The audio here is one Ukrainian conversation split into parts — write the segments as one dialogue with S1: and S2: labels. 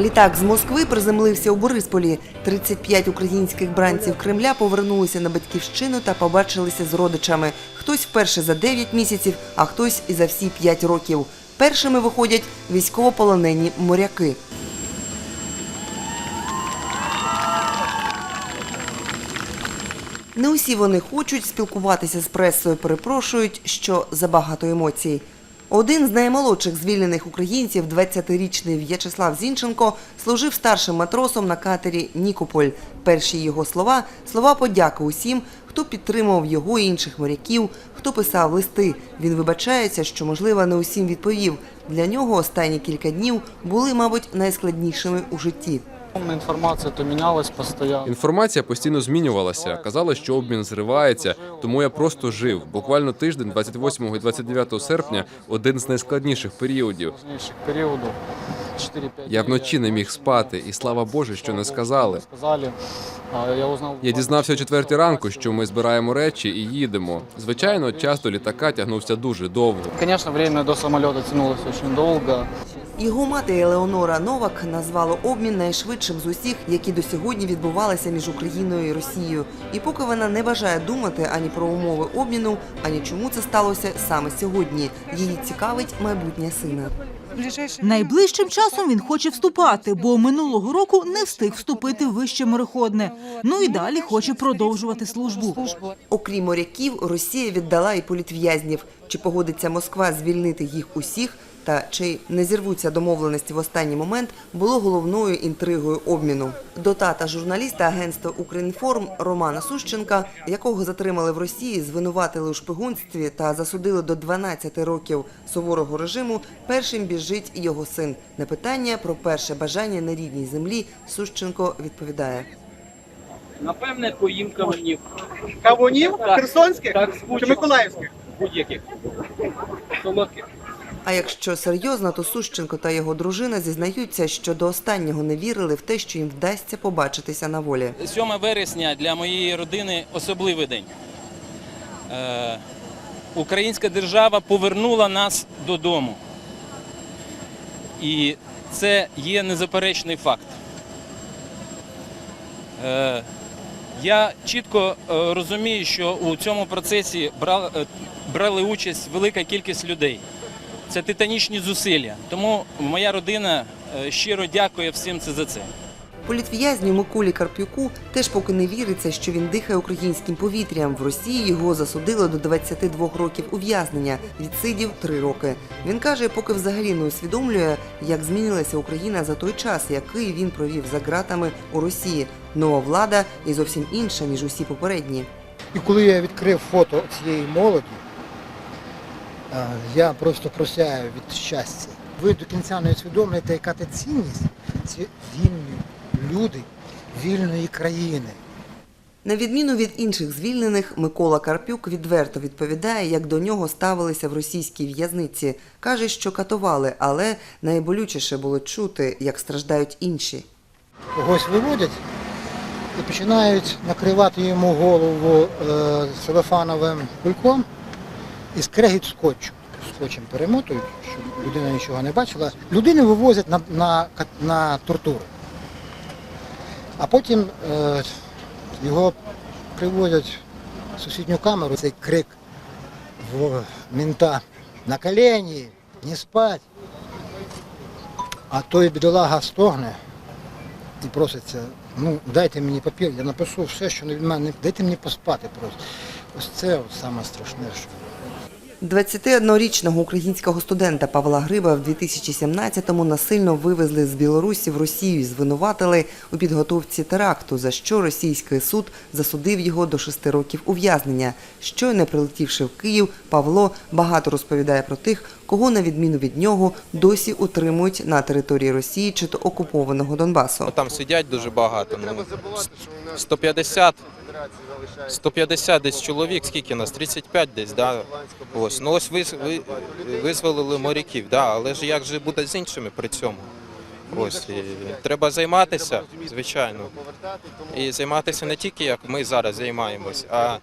S1: Літак з Москви приземлився у Борисполі. 35 українських бранців Кремля повернулися на батьківщину та побачилися з родичами. Хтось вперше за 9 місяців, а хтось і за всі 5 років. Першими виходять військовополонені моряки. Не усі вони хочуть спілкуватися з пресою, перепрошують, що забагато емоцій. Один з наймолодших звільнених українців, 20-річний В'ячеслав Зінченко, служив старшим матросом на катері Нікополь. Перші його слова слова подяки усім, хто підтримував його і інших моряків, хто писав листи. Він вибачається, що можливо не усім відповів. Для нього останні кілька днів були, мабуть, найскладнішими у житті.
S2: Информация то менялась постоянно.
S3: Інформація постійно змінювалася. Казали, що обмін зривається, тому я просто жив. Буквально тиждень, 28 і 29 серпня, один з найскладніших періодів.
S2: Важнейших периодов. 4-5
S3: Я вночі не міг спати, і слава Боже, що не сказали.
S2: Я
S3: дізнався о четвертій ранку, що ми збираємо речі і їдемо. Звичайно, час до літака тягнувся дуже довго.
S2: Конечно, время до самолета тянулось очень долго.
S1: Його мати Елеонора Новак назвала обмін найшвидшим з усіх, які до сьогодні відбувалися між Україною і Росією. І поки вона не бажає думати ані про умови обміну, ані чому це сталося саме сьогодні. Її цікавить майбутнє сина.
S4: Найближчим часом він хоче вступати, бо минулого року не встиг вступити в вище мореходне. Ну і далі хоче продовжувати службу.
S1: Окрім моряків, Росія віддала і політв'язнів. Чи погодиться Москва звільнити їх усіх? Та чи не зірвуться домовленості в останній момент, було головною інтригою обміну. До тата журналіста агентства Укрінформ Романа Сущенка, якого затримали в Росії, звинуватили у шпигунстві та засудили до 12 років суворого режиму. Першим біжить його син. На питання про перше бажання на рідній землі Сущенко відповідає.
S5: Напевне, поїм кавунів.
S6: Кавунів?
S5: Так.
S6: Херсонських
S5: Так,
S6: чи
S5: будь-яких.
S6: Миколаївських?
S5: Будь-яких. Солодких.
S1: А якщо серйозно, то Сущенко та його дружина зізнаються, що до останнього не вірили в те, що їм вдасться побачитися на волі.
S7: 7 вересня для моєї родини особливий день. Е, Українська держава повернула нас додому. І це є незаперечний факт. Е, Я чітко е, розумію, що у цьому процесі брали участь велика кількість людей. Це титанічні зусилля. Тому моя родина е, щиро дякує всім це за це.
S1: Політв'язню Миколі Карпюку теж поки не віриться, що він дихає українським повітрям. В Росії його засудили до 22 років ув'язнення. Відсидів 3 роки. Він каже, поки взагалі не усвідомлює, як змінилася Україна за той час, який він провів за ґратами у Росії. Нова влада і зовсім інша ніж усі попередні.
S8: І коли я відкрив фото цієї молоді, я просто просяю від щастя. Ви до кінця не усвідомлюєте, яка це цінність. Це вільні люди вільної країни.
S1: На відміну від інших звільнених, Микола Карпюк відверто відповідає, як до нього ставилися в російській в'язниці. Каже, що катували, але найболючіше було чути, як страждають інші.
S8: Когось виводять і починають накривати йому голову е, целофановим кульком і скрегіть скотчу. Скотчем перемотують, щоб людина нічого не бачила. Людину вивозять на, на, на тортури. А потім е, його приводять в сусідню камеру, цей крик в мента на колені, не спать. А той бідолага стогне і проситься, ну дайте мені папір, я напишу все, що від мене, дайте мені поспати просто. Ось це от саме страшне, що
S1: 21-річного українського студента Павла Гриба в 2017-му насильно вивезли з Білорусі в Росію і звинуватили у підготовці теракту, за що російський суд засудив його до шести років ув'язнення. Щойно прилетівши в Київ, Павло багато розповідає про тих, кого на відміну від нього досі утримують на території Росії чи то окупованого Донбасу.
S9: Ну, Там сидять дуже багато. Ну, 150, 150 десь чоловік, скільки нас? 35 десь, да? Ось. Ну ось ви, ви, визволили моряків, да? але ж як же буде з іншими при цьому? Ось треба займатися, звичайно. І займатися не тільки як ми зараз займаємось, а е,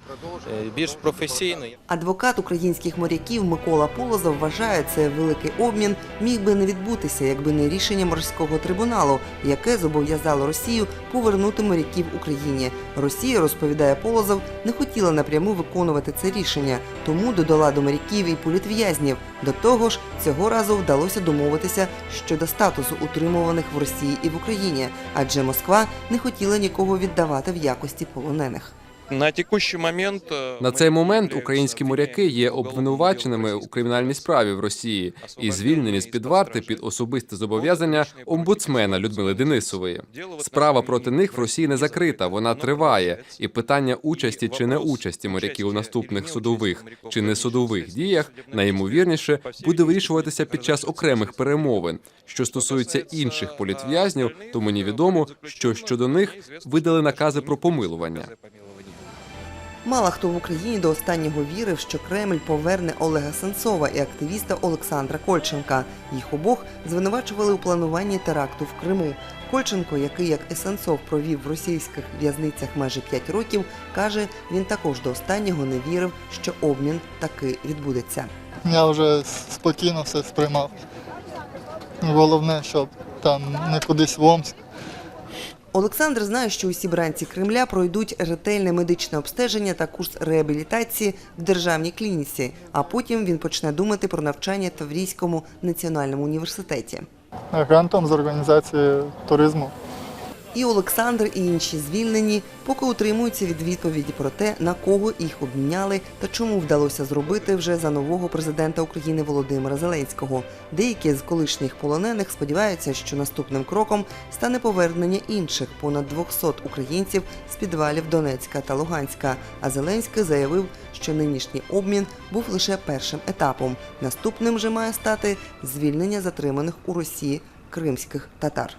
S9: більш професійно.
S1: Адвокат українських моряків Микола Полозов вважає, це великий обмін міг би не відбутися, якби не рішення морського трибуналу, яке зобов'язало Росію повернути моряків Україні. Росія, розповідає Полозов, не хотіла напряму виконувати це рішення, тому додала до моряків і політв'язнів. До того ж, цього разу вдалося домовитися щодо статусу утримуваних в Росії і в Україні, адже Москва не хотіла нікого віддавати в якості полонених
S6: На текущий момент э,
S3: На
S6: мы
S3: цей момент
S6: являемся
S3: українські моряки є
S6: уголовным
S3: обвинуваченими
S6: делом
S3: у кримінальній справі в Росії і звільнені з під варти під особисте зобов'язання омбудсмена Людмили Денисової. Справа проти них в Росії не закрита, вона триває. І питання участі чи не участі моряків у наступних судових чи не судових діях найімовірніше буде вирішуватися під час окремих перемовин. Що стосується інших політв'язнів, то мені відомо, що щодо них видали накази про помилування.
S1: Мало хто в Україні до останнього вірив, що Кремль поверне Олега Сенцова і активіста Олександра Кольченка. Їх обох звинувачували у плануванні теракту в Криму. Кольченко, який як і Сенцов провів в російських в'язницях майже 5 років, каже, він також до останнього не вірив, що обмін таки відбудеться.
S10: Я вже спокійно все сприймав. Головне, щоб там не кудись в Омск.
S1: Олександр знає, що усі бранці Кремля пройдуть ретельне медичне обстеження та курс реабілітації в державній клініці, а потім він почне думати про навчання в Таврійському національному університеті.
S10: Грантом з організації туризму.
S1: І Олександр, і інші звільнені поки утримуються від відповіді про те, на кого їх обміняли та чому вдалося зробити вже за нового президента України Володимира Зеленського. Деякі з колишніх полонених сподіваються, що наступним кроком стане повернення інших понад 200 українців з підвалів Донецька та Луганська. А Зеленський заявив, що нинішній обмін був лише першим етапом. Наступним же має стати звільнення затриманих у Росії кримських татар.